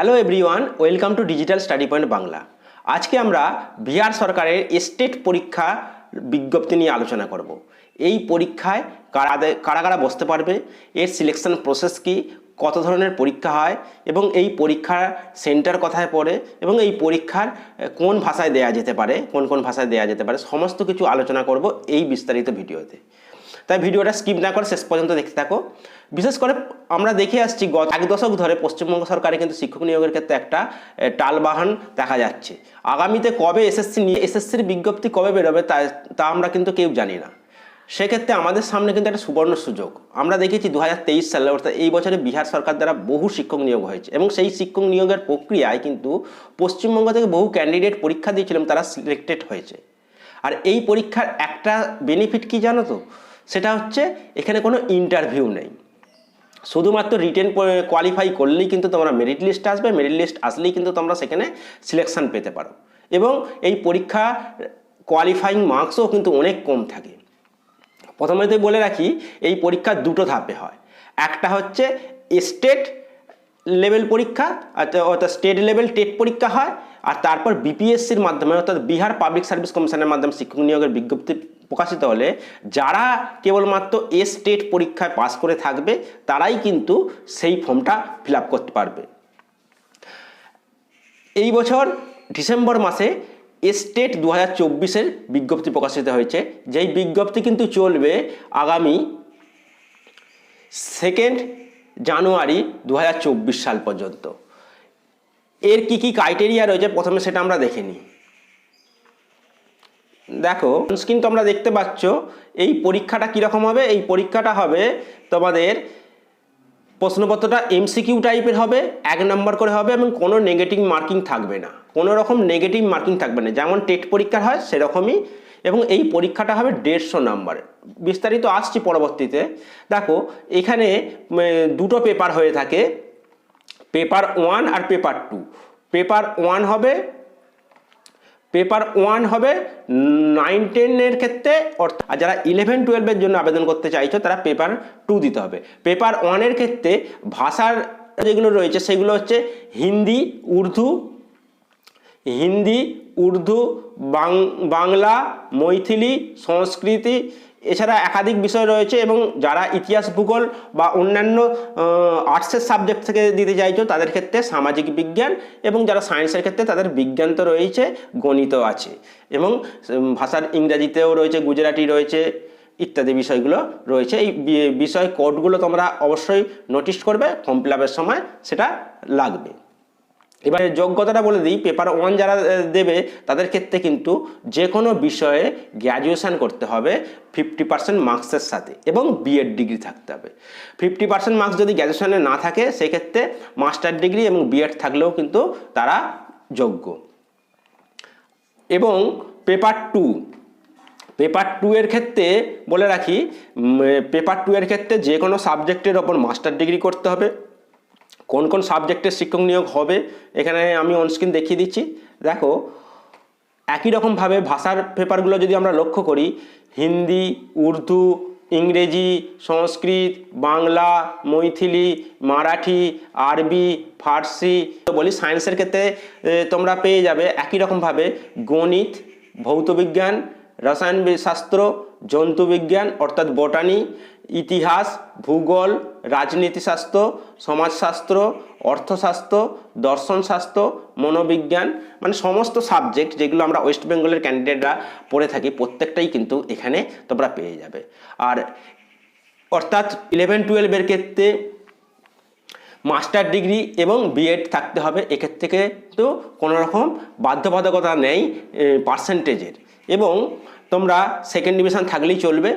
Hello everyone welcome to digital study point Bangla আজকে আমরা বিহার সরকারের স্টেট পরীক্ষা বিজ্ঞপ্তি নিয়ে আলোচনা করব। এই পরীক্ষায় কারা কারা কারা বসতে পারবে, এর সিলেকশন প্রসেস কি, কত ধরনের পরীক্ষা হয় এবং এই পরীক্ষার সেন্টার কোথায় পড়ে এবং এই পরীক্ষার কোন ভাষায় দেয়া যেতে পারে, কোন কোন ভাষায় দেয়া যেতে পারে, সমস্ত কিছু আলোচনা করব এই বিস্তারিত ভিডিওতে। তাই ভিডিওটা স্কিপ না করে শেষ পর্যন্ত দেখতে থাকো। বিশেষ করে আমরা দেখে আসছি, গত এক দশক ধরে পশ্চিমবঙ্গ সরকারে কিন্তু শিক্ষক নিয়োগের ক্ষেত্রে একটা টালবাহান দেখা যাচ্ছে। আগামীতে কবে এসএসসি নিয়ে এসএসসির বিজ্ঞপ্তি কবে বেরোবে তা তা আমরা কিন্তু কেউ জানি না। সেক্ষেত্রে আমাদের সামনে কিন্তু একটা সুবর্ণ সুযোগ। আমরা দেখেছি দু হাজার তেইশ সালে অর্থাৎ এই বছরে বিহার সরকার দ্বারা বহু শিক্ষক নিয়োগ হয়েছে এবং সেই শিক্ষক নিয়োগের প্রক্রিয়ায় কিন্তু পশ্চিমবঙ্গ থেকে বহু ক্যান্ডিডেট পরীক্ষা দিয়েছিলেন, তারা সিলেক্টেড হয়েছে। আর এই পরীক্ষার একটা বেনিফিট কি জানো তো? সেটা হচ্ছে এখানে কোনো ইন্টারভিউ নেই। শুধুমাত্র রিটেন কোয়ালিফাই করলেই কিন্তু তোমরা মেরিট লিস্ট আসবে মেরিট লিস্ট আসলেই কিন্তু তোমরা সেখানে সিলেকশন পেতে পারো। এবং এই পরীক্ষা কোয়ালিফাইং মার্কসও কিন্তু অনেক কম থাকে। প্রথমেতে বলে রাখি, এই পরীক্ষা দুটো ধাপে হয়। একটা হচ্ছে স্টেট লেভেল পরীক্ষা অর্থাৎ স্টেট লেভেল টেট পরীক্ষা হয়, আর তারপর বিপিএসসির মাধ্যমে, অর্থাৎ বিহার পাবলিক সার্ভিস কমিশনের মাধ্যমে শিক্ষক নিয়োগের বিজ্ঞপ্তি প্রকাশিত হলে যারা কেবলমাত্র এ স্টেট পরীক্ষায় পাস করে থাকবে, তারাই কিন্তু সেই ফর্মটা ফিল করতে পারবে। এই বছর ডিসেম্বর মাসে স্টেট দু হাজার বিজ্ঞপ্তি প্রকাশিত হয়েছে। যেই বিজ্ঞপ্তি কিন্তু চলবে আগামী সেকেন্ড জানুয়ারি দু হাজার চব্বিশ সাল পর্যন্ত। এর কি কি ক্রাইটেরিয়া রয়েছে? প্রথমে সেটা আমরা দেখে নিই। দেখো স্ক্রিন তোমরা দেখতে পাচ্ছ, এই পরীক্ষাটা কীরকম হবে? এই পরীক্ষাটা হবে তোমাদের প্রশ্নপত্রটা এমসিকিউ টাইপের হবে, এক নম্বর করে হবে এবং কোনো নেগেটিভ মার্কিং থাকবে না। কোনো রকম নেগেটিভ মার্কিং থাকবে না। যেমন টেট পরীক্ষার হয়, সেরকমই। এবং এই পরীক্ষাটা হবে দেড়শো নাম্বারের বিস্তারিত আসছি পরবর্তীতে। দেখো, এখানে দুটো পেপার হয়ে থাকে। পেপার ওয়ান আর পেপার টু পেপার ওয়ান হবে পেপার ওয়ান হবে নাইন টেনের ক্ষেত্রে, অর্থাৎ আর যারা ইলেভেন টুয়েলভের জন্য আবেদন করতে চাইছো, তারা পেপার টু দিতে হবে। পেপার ওয়ানের ক্ষেত্রে ভাষার যেগুলো রয়েছে, সেগুলো হচ্ছে হিন্দি, উর্দু হিন্দি, উর্দু বাংলা, মৈথিলি, সংস্কৃতি এছাড়া একাধিক বিষয় রয়েছে এবং যারা ইতিহাস ভূগোল বা অন্যান্য আর্টসের সাবজেক্ট থেকে দিতে চাইছো, তাদের ক্ষেত্রে সামাজিক বিজ্ঞান এবং যারা সায়েন্সের ক্ষেত্রে, তাদের বিজ্ঞান তো রয়েছে গণিত আছে। এবং ভাষার ইংরাজিতেও রয়েছে, গুজরাটি রয়েছে, ইত্যাদি বিষয়গুলো রয়েছে। এই বিষয় কোডগুলো তোমরা অবশ্যই নোটিশ করবে ফর্ম ফিল সময় সেটা লাগবে। এবারে যোগ্যতাটা বলে দিই পেপার ওয়ান যারা দেবে, তাদের ক্ষেত্রে কিন্তু যে কোনো বিষয়ে গ্র্যাজুয়েশান করতে হবে ফিফটি পার্সেন্ট মার্কসের সাথে এবং বিএড ডিগ্রি থাকতে হবে। ফিফটি পার্সেন্ট মার্কস যদি গ্র্যাজুয়েশানে না থাকে, সেক্ষেত্রে মাস্টার ডিগ্রি এবং বিএড থাকলেও কিন্তু তারা যোগ্য। এবং পেপার টু পেপার টু এর ক্ষেত্রে বলে রাখি পেপার টু এর ক্ষেত্রে যে কোনো সাবজেক্টের ওপর মাস্টার ডিগ্রি করতে হবে। কোন কোন সাবজেক্টের শিক্ষক নিয়োগ হবে, এখানে আমি অনস্ক্রিন দেখিয়ে দিচ্ছি। দেখো, একই রকমভাবে ভাষার পেপারগুলো যদি আমরা লক্ষ্য করি, হিন্দি, উর্দু, ইংরেজি, সংস্কৃত, বাংলা, মৈথিলি, মারাঠি, আরবি, ফার্সি, তো বলি সায়েন্সের ক্ষেত্রে তোমরা পেয়ে যাবে একই রকমভাবে গণিত, ভৌতবিজ্ঞান, রসায়ন শাস্ত্র, জন্তুবিজ্ঞান, অর্থাৎ বোটানি ইতিহাস, ভূগোল, রাজনীতিশাস্ত্র, সমাজশাস্ত্র, অর্থশাস্ত্র, দর্শনশাস্ত্র, মনোবিজ্ঞান মানে সমস্ত সাবজেক্ট যেগুলো আমরা ওয়েস্ট বেঙ্গলের ক্যান্ডিডেটরা পড়ে থাকি, প্রত্যেকটাই কিন্তু এখানে তোমরা পেয়ে যাবে। আর অর্থাৎ ইলেভেন টুয়েলভের ক্ষেত্রে মাস্টার ডিগ্রি এবং বিএড থাকতে হবে, এক্ষেত্রে কিন্তু কোনো রকম বাধ্যবাধকতা নেই পার্সেন্টেজের এবং তোমরা সেকেন্ড ডিভিশন থাকলেই চলবে।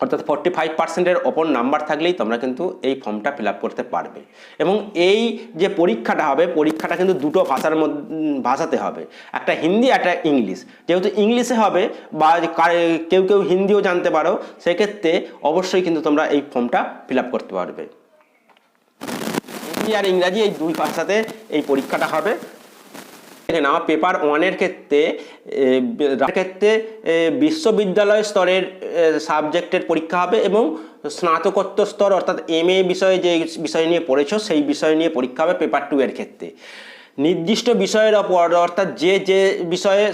অর্থাৎ ফর্টি ফাইভ পার্সেন্টের ওপর নাম্বার থাকলেই তোমরা কিন্তু এই ফর্মটা ফিল করতে পারবে। এবং এই যে পরীক্ষাটা হবে, পরীক্ষাটা কিন্তু দুটো ভাষার মধ্যে ভাষাতে হবে। একটা হিন্দি, একটা ইংলিশ। যেহেতু ইংলিশে হবে বা কেউ কেউ হিন্দিও জানতে পারো, সেক্ষেত্রে অবশ্যই কিন্তু তোমরা এই ফর্মটা ফিল করতে পারবে। হিন্দি আর ইংরাজি এই দুই ভাষাতে এই পরীক্ষাটা হবে। আমার পেপার ওয়ানের ক্ষেত্রে ক্ষেত্রে বিশ্ববিদ্যালয় স্তরের সাবজেক্টের পরীক্ষা হবে এবং স্নাতকোত্তর স্তর, অর্থাৎ এম এ বিষয়ে যে বিষয় নিয়ে পড়েছো, সেই বিষয় নিয়ে পরীক্ষা হবে পেপার টু এর ক্ষেত্রে। নির্দিষ্ট বিষয়ের ওপর, অর্থাৎ যে যে বিষয়ে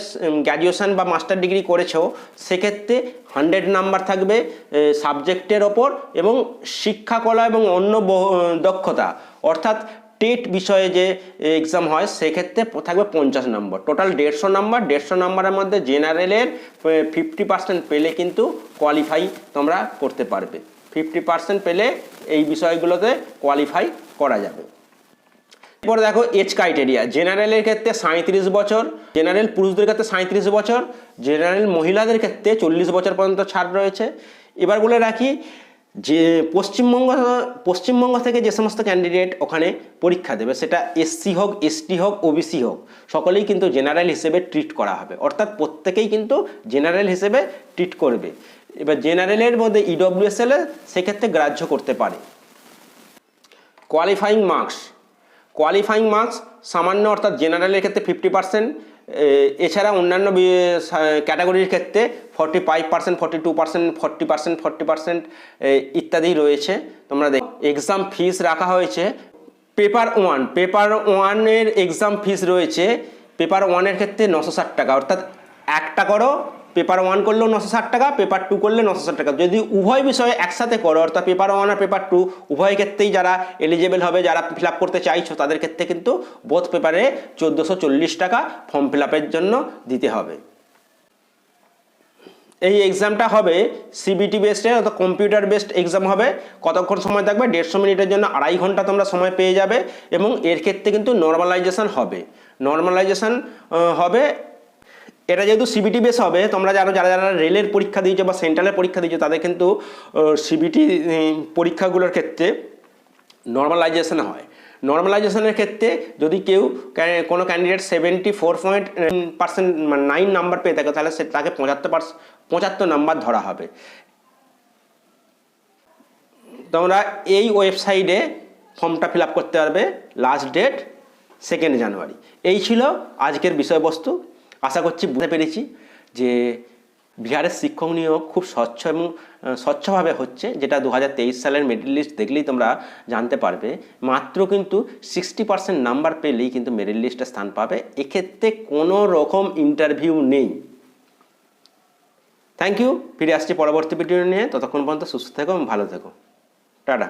গ্র্যাজুয়েশন বা মাস্টার ডিগ্রি করেছ, সেক্ষেত্রে হান্ড্রেড নাম্বার থাকবে সাবজেক্টের ওপর এবং শিক্ষাকলা এবং অন্য দক্ষতা। অর্থাৎ টেট বিষয়ে যে এক্সাম হয়, সেক্ষেত্রে থাকবে পঞ্চাশ নম্বর টোটাল দেড়শো নম্বর দেড়শো নম্বরের মধ্যে জেনারেলের ফিফটি পার্সেন্ট পেলে কিন্তু কোয়ালিফাই তোমরা করতে পারবে। ফিফটি পার্সেন্ট পেলে এই বিষয়গুলোতে কোয়ালিফাই করা যাবে। এরপরে দেখো এজ ক্রাইটেরিয়া জেনারেলের ক্ষেত্রে সাঁত্রিশ বছর জেনারেল পুরুষদের ক্ষেত্রে সাঁত্রিশ বছর জেনারেল মহিলাদের ক্ষেত্রে চল্লিশ বছর পর্যন্ত ছাড় রয়েছে। এবার বলে রাখি যে পশ্চিমবঙ্গ পশ্চিমবঙ্গ থেকে যে সমস্ত ক্যান্ডিডেট ওখানে পরীক্ষা দেবে, সেটা এসসি হোক এসটি হোক ওবিসি হোক, সকলেই কিন্তু জেনারেল হিসেবে ট্রিট করা হবে। অর্থাৎ প্রত্যেকেই কিন্তু জেনারেল হিসেবে ট্রিট করবে। এবার জেনারেলের মধ্যে ইডব্লিউএসএল সেক্ষেত্রে গ্রাহ্য করতে পারে। কোয়ালিফাইং মার্কস কোয়ালিফাইং মার্কস সামান্য অর্থাৎ জেনারেলের ক্ষেত্রে ফিফটি পার্সেন্ট এছাড়া অন্যান্য ক্যাটাগরির ক্ষেত্রে forty five percent forty two percent forty percent forty percent ইত্যাদি রয়েছে। তোমরা দেখ এক্সাম ফিস রাখা হয়েছে। পেপার ওয়ান পেপার ওয়ানের এক্সাম ফিস রয়েছে। পেপার ওয়ানের ক্ষেত্রে নশো ষাট টাকা, অর্থাৎ একটা করো পেপার ওয়ান করলেও নশো ষাট টাকা, পেপার টু করলে নশো ষাট টাকা। যদি উভয় বিষয়ে একসাথে করো, অর্থাৎ পেপার ওয়ান আর পেপার টু, উভয় ক্ষেত্রেই যারা এলিজেবল হবে, যারা ফিল করতে চাইছো, তাদের ক্ষেত্রে কিন্তু বোথ পেপারে চোদ্দোশো চল্লিশ টাকা ফর্ম ফিল জন্য দিতে হবে। এই এক্সামটা হবে সিবিটি বেসডে অর্থাৎ কম্পিউটার বেসড এক্সাম হবে। কতক্ষণ সময় থাকবে? দেড়শো মিনিটের জন্য আড়াই ঘণ্টা তোমরা সময় পেয়ে যাবে এবং এর ক্ষেত্রে কিন্তু নর্মালাইজেশান হবে। নর্মালাইজেশান হবে এটা যেহেতু সিবিটি বেস হবে, তোমরা যারা যারা যারা রেলের পরীক্ষা দিয়েছ বা সেন্ট্রালের পরীক্ষা দিয়েছ, তাদের কিন্তু সিবিটি পরীক্ষাগুলোর ক্ষেত্রে নর্মালাইজেশন হয়। নর্মালাইজেশনের ক্ষেত্রে যদি কেউ কোনো candidate seventy four point percent nine number পেয়ে থাকে, তাহলে সে তাকে পঁচাত্তর পার্স, পঁচাত্তর নাম্বার ধরা হবে। তোমরা এই ওয়েবসাইটে ফর্মটা ফিল করতে পারবে লাস্ট ডেট সেকেন্ড জানুয়ারি এই ছিল আজকের বিষয়বস্তু। আশা করছি বুঝতে পেরেছি যে বিহারের শিক্ষক নিয়োগ খুব স্বচ্ছ এবং স্বচ্ছভাবে হচ্ছে, যেটা দু হাজার তেইশ সালের মেরিট লিস্ট দেখলেই তোমরা জানতে পারবে। মাত্র কিন্তু সিক্সটি পার্সেন্ট নাম্বার পেলেই কিন্তু মেরিট লিস্টে স্থান পাবে। এক্ষেত্রে কোনো রকম ইন্টারভিউ নেই। থ্যাংক ইউ ফিরে আসছি পরবর্তী ভিডিও নিয়ে। ততক্ষণ পর্যন্ত সুস্থ থেকো এবং ভালো থেকো। টাটা।